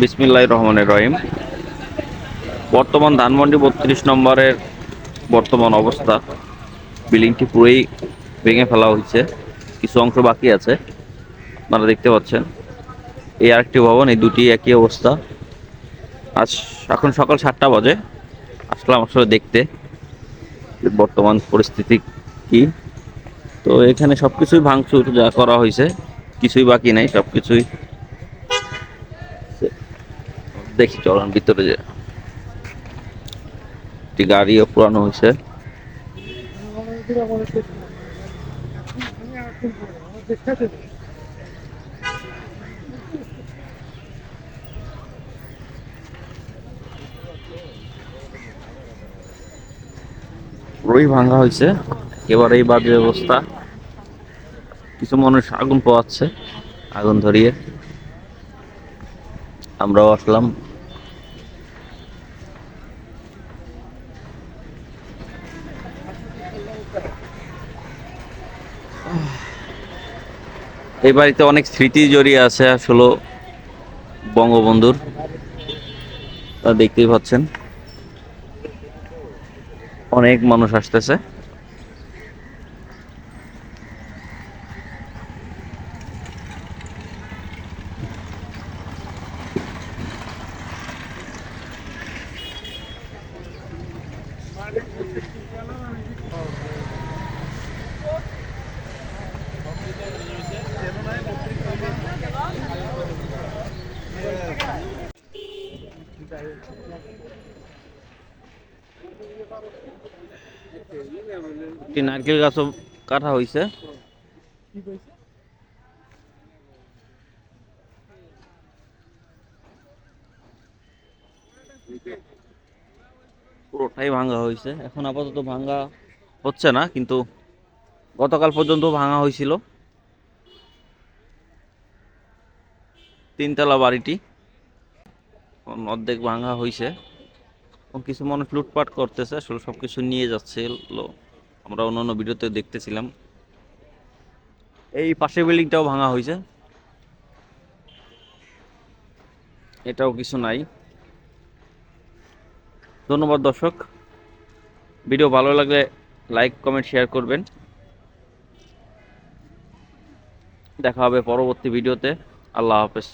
বিসমিল্লাহ রহমানের রহিম। বর্তমান ধানমন্ডি বত্রিশ নম্বরের বর্তমান অবস্থা। বিল্ডিংটি পুরোই ভেঙে ফেলা হয়েছে। কিছু অংশ বাকি আছে। আপনারা দেখতে পাচ্ছেন। এই আরেকটি ভবন, এই দুটি একই অবস্থা। আজ এখন সকাল সাতটা বাজে। আসলাম আসলে দেখতে বর্তমান পরিস্থিতি কি। তো এখানে সব কিছুই ভাঙচুর যা করা হয়েছে, কিছুই বাকি নাই, সবকিছুই দেখি চলুন ভিতরে যে একটি গাড়িও পুরানো হয়েছে। পুরোই ভাঙা হয়েছে। এবার এই বাজে অবস্থা। কিছু মানুষ আগুন পোয়াচ্ছে আগুন ধরিয়ে। আমরাও আসলাম। এই বাড়িতে অনেক স্মৃতি জড়িয়ে আছে আসলে বঙ্গবন্ধুর। দেখতেই পাচ্ছেন। অনেক মানুষ আসতেছে। একটি নারকেল গাছও কাটা হয়েছে পুরোটাই ভাঙা হয়েছে এখন আপাতত ভাঙা হচ্ছে না, কিন্তু গতকাল পর্যন্ত ভাঙা হয়েছিল তিনতলা বাড়িটি। অর্ধেক ভাঙা হয়েছে এবং কিছু মানুষ লুটপাট করতেছে, আসলে সব কিছু নিয়ে যাচ্ছে। আমরা অন্যান্য ভিডিওতে দেখতেছিলাম। এই পাশের বিল্ডিংটাও ভাঙা হয়েছে এটাও কিছু নাই। ধন্যবাদ দর্শক। ভিডিও ভালো লাগলে লাইক, কমেন্ট, শেয়ার করবেন। দেখা হবে পরবর্তী ভিডিওতে। আল্লাহ হাফেজ।